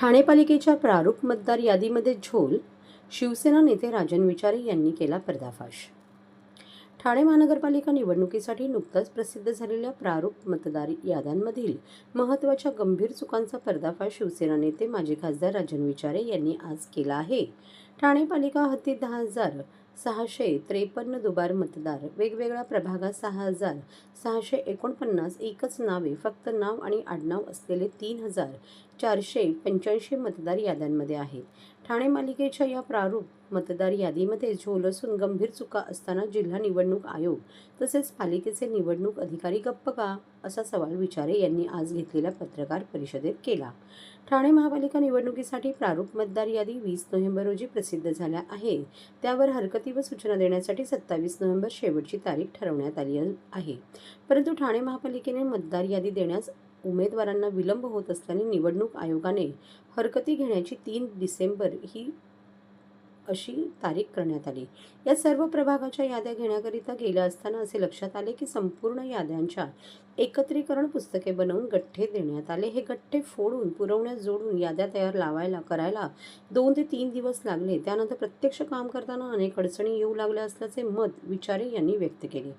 ठाणे पालिकेच्या प्रारूप मतदार यादीमध्ये झोल शिवसेना नेते राजन विचारे यांनी केला पर्दाफाश. ठाणे महानगरपालिका निवडणुकीसाठी नुकताच प्रसिद्ध झालेल्या प्रारूप मतदार याद्यांमधील महत्त्वाच्या गंभीर चुकांचा पर्दाफाश शिवसेना नेते माजी खासदार राजन विचारे यांनी आज केला आहे. ठाणे पालिका हद्दीत दहा हजार सहाशे त्रेपन्न दुबार मतदार वेगवेगळ्या प्रभागात सहा हजार सहाशे एकोणपन्नास एकच नावे फक्त नाव आणि आडनाव असलेले तीन हजार चारशे पंच्याऐंशी मतदार याद्यांमध्ये आहेत. ठाणे मालिकेच्या या प्रारूप मतदार यादीमध्ये झोल असून गंभीर चुका असताना जिल्हा निवडणूक आयोग तसेच पालिकेचे निवडणूक अधिकारी गप्प का? असा सवाल विचारे यांनी आज घेतलेल्या पत्रकार परिषदेत केला. ठाणे महापालिका निवडणुकीसाठी प्रारूप मतदार यादी वीस नोव्हेंबर रोजी प्रसिद्ध झाल्या आहे त्यावर हरकती व सूचना देण्यासाठी सत्तावीस नोव्हेंबर शेवटची तारीख ठरवण्यात आली आहे. परंतु ठाणे महापालिकेने मतदार यादी देण्यास उमेदवारांना विलंब होत असल्याने निवडणूक आयोगाने हरकती घेण्याची तीन डिसेंबर ही अशी तारीख करण्यात आली. या सर्व प्रभागाच्या याद्या घेण्याकरिता गेल्या असताना असे लक्षात आले की संपूर्ण याद्यांच्या एकत्रीकरण पुस्तके बनवून गठ्ठे देण्यात आले. हे गठ्ठे फोडून पुरवण्यास जोडून याद्या तयार लावायला करायला दोन ते तीन दिवस लागले. त्यानंतर प्रत्यक्ष काम करताना अनेक अडचणी येऊ लागल्या असल्याचे मत विचारे यांनी व्यक्त केले.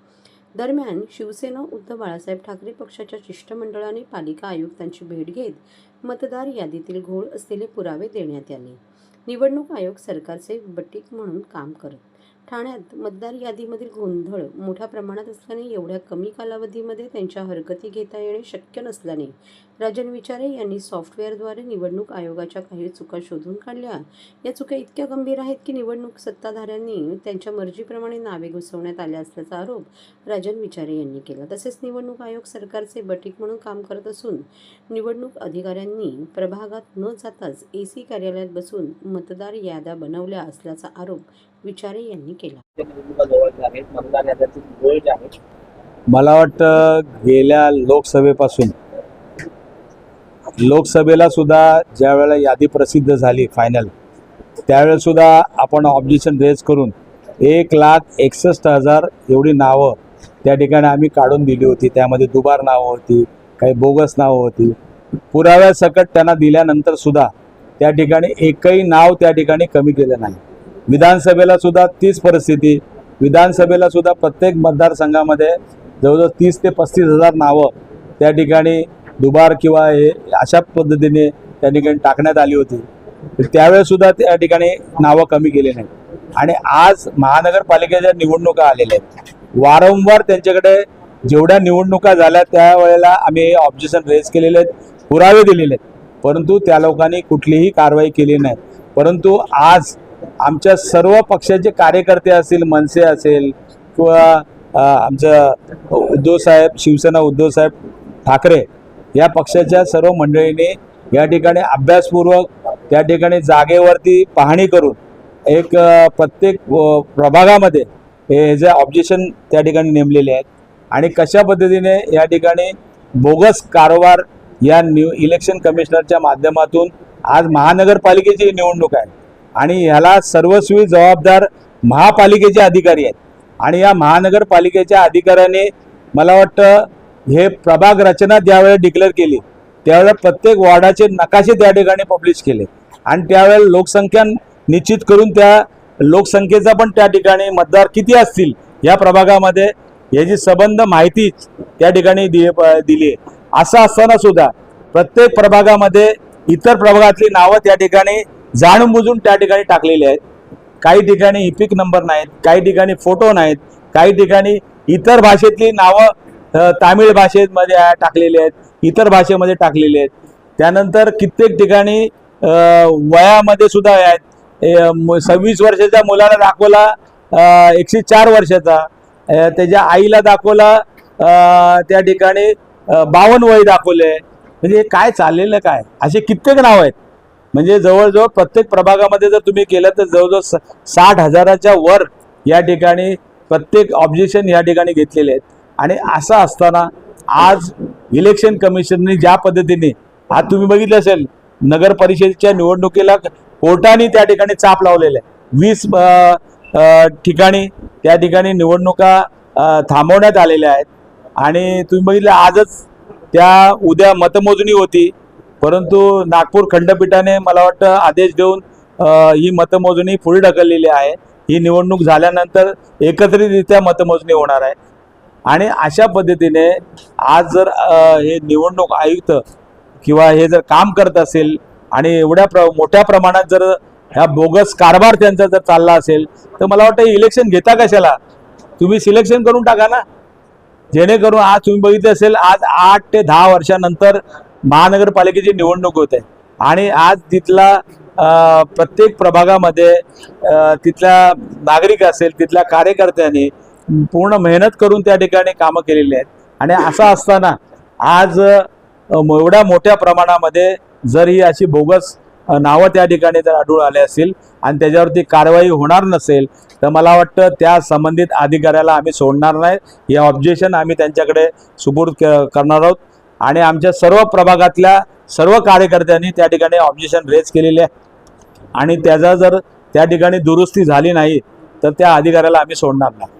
दरम्यान शिवसेना उद्धव बाळासाहेब ठाकरे पक्षाच्या शिष्टमंडळाने पालिका आयुक्तांची भेट घेत मतदार यादीतील घोळ असलेले पुरावे देण्यात आले. निवडणूक आयोग सरकारचे बटीक म्हणून काम करत. ठाण्यात मतदार यादीमधील गोंधळ मोठ्या प्रमाणात असल्याने एवढ्या कमी कालावधीमध्ये त्यांच्या हरकती घेता येणे शक्य नसल्याने राजन विचारे यांनी सॉफ्टवेअरद्वारे निवडणूक आयोगाच्या काही चुका शोधून काढल्या. या चुका इतक्या गंभीर आहेत की निवडणूक सत्ताधाऱ्यांनी त्यांच्या मर्जीप्रमाणे नावे घुसवण्यात आल्या असल्याचा आरोप राजन विचारे यांनी केला. तसेच निवडणूक आयोग सरकारचे बटीक म्हणून काम करत असून निवडणूक अधिकाऱ्यांनी प्रभागात न जाताच ए सी कार्यालयात बसून मतदार याद्या बनवल्या असल्याचा आरोप विचारे यांनी केला. मला वाटतं गेल्या लोकसभेपासून लोकसभेला सुद्धा ज्या वेळेला यादी प्रसिद्ध झाली फायनल त्यावेळेस सुद्धा आपण ऑब्जेक्शन रेज करून एक लाख एकसष्ट हजार एवढी नावं त्या ठिकाणी आम्ही काढून दिली होती. त्यामध्ये दुबार नावं होती काही बोगस नावं होती. पुराव्यासकट त्यांना दिल्यानंतर सुद्धा त्या ठिकाणी एकही नाव त्या ठिकाणी कमी केलं नाही. विधानसभेला सुद्धा तीच परिस्थिती. विधानसभेला सुद्धा प्रत्येक मतदारसंघामध्ये जवळजवळ तीस ते पस्तीस हजार नावं त्या ठिकाणी दुबार किंवा हे अशा पद्धतीने त्या ठिकाणी टाकण्यात आली होती. तर त्यावेळेस सुद्धा त्या ठिकाणी नावं कमी केली नाही आणि आज महानगरपालिकेच्या निवडणुका आलेल्या आहेत. वारंवार त्यांच्याकडे जेवढ्या निवडणुका झाल्या त्यावेळेला आम्ही ऑब्जेक्शन रेज केलेले आहेत पुरावे दिलेले आहेत. परंतु त्या लोकांनी कुठलीही कारवाई केली नाही. परंतु आज आमच्या सर्व पक्षाचे कार्यकर्ते असतील मनसे असेल किंवा आमचं उद्धव साहेब शिवसेना उद्धव साहेब ठाकरे या पक्षाच्या सर्व मंडळींनी या ठिकाणी अभ्यासपूर्वक त्या ठिकाणी जागेवरती पाहणी करून एक प्रत्येक प्रभागामध्ये हे जे ऑब्जेक्शन त्या ठिकाणी नेमलेले आहेत आणि कशा पद्धतीने या ठिकाणी बोगस कारोबार या न्यू इलेक्शन कमिशनरच्या माध्यमातून आज महानगरपालिकेची निवडणूक आहे आणि ह्याला सर्वस्वी जबाबदार महापालिकेचे अधिकारी आहेत. आणि या महानगरपालिकेच्या अधिकाऱ्याने मला वाटतं हे प्रभाग रचना ज्यावेळेला डिक्लेअर केली त्यावेळेला प्रत्येक वॉर्डाचे नकाशे त्या ठिकाणी पब्लिश केले. आणि त्यावेळेला लोकसंख्या निश्चित करून त्या लोकसंख्येचा पण त्या ठिकाणी मतदार किती असतील या प्रभागामध्ये याची संबंध माहिती त्या ठिकाणी दि दिली आहे. असं असताना सुद्धा प्रत्येक प्रभागामध्ये इतर प्रभागातली नावं त्या ठिकाणी जाणून बुजून त्या ठिकाणी टाकलेली आहेत. काही ठिकाणी इपिक नंबर नाहीत काही ठिकाणी फोटो नाहीत काही ठिकाणी इतर भाषेतली नावं तामिळ भाषेमध्ये टाकलेले आहेत इतर भाषेमध्ये टाकलेले आहेत. त्यानंतर कित्येक ठिकाणी वयामध्ये सुद्धा आहेत. म- सव्वीस वर्षाच्या मुलाला दाखवला एकशे चार वर्षाचा. त्याच्या आईला दाखवला त्या ठिकाणी बावन्न वय दाखवले. म्हणजे काय चाललेलं काय? असे कित्येक नाव आहेत. म्हणजे जवळजवळ प्रत्येक प्रभागामध्ये जर तुम्ही केलं तर जवळजवळ स- साठ हजाराच्या वर या ठिकाणी प्रत्येक ऑब्जेक्शन या ठिकाणी घेतलेले आहेत. आणि असं असताना आज इलेक्शन कमिशनने ज्या पद्धतीने आज तुम्ही बघितलं असेल नगर परिषदेच्या निवडणुकीला कोर्टाने त्या ठिकाणी चाप लावलेला आहे. वीस ठिकाणी त्या ठिकाणी निवडणुका थांबवण्यात आलेल्या आहेत. आणि तुम्ही बघितलं आजच त्या उद्या मतमोजणी होती. परंतु नागपूर खंडपीठाने मला वाटतं आदेश देऊन ही मतमोजणी पुढे ढकललेली आहे. ही निवडणूक झाल्यानंतर एकत्रितरित्या मतमोजणी होणार आहे. आणि अशा पद्धतीने आज जर हे निवडणूक आयुक्त किंवा हे जर काम करत असेल आणि एवढ्या प्र मोठ्या प्रमाणात जर ह्या बोगस कारभार त्यांचा जर चालला असेल तर मला वाटतं इलेक्शन घेता कशाला? तुम्ही सिलेक्शन करून टाका ना. जेणेकरून आज तुम्ही बघितले असेल आज आठ ते दहा वर्षानंतर महानगरपालिकेची निवडणूक होते. आणि आज तिथला प्रत्येक प्रभागामध्ये तिथल्या नागरिक असेल तिथल्या कार्यकर्त्यांनी पूर्ण मेहनत करून त्या ठिकाणी कामं केलेली आहेत. आणि असं असताना आज एवढ्या मोठ्या प्रमाणामध्ये जर ही अशी बोगस नावं त्या ठिकाणी जर आढळून आले असतील आणि त्याच्यावरती कारवाई होणार नसेल तर मला वाटतं त्या संबंधित अधिकाऱ्याला आम्ही सोडणार नाही. हे ऑब्जेक्शन आम्ही त्यांच्याकडे सुपूर्द क- करणार आहोत. आणि आमच्या सर्व प्रभागातल्या सर्व कार्यकर्त्यांनी त्या ठिकाणी ऑब्जेक्शन रेज केलेले आहे. आणि त्याचा जर त्या ठिकाणी दुरुस्ती झाली नाही तर त्या अधिकाऱ्याला आम्ही सोडणार नाही.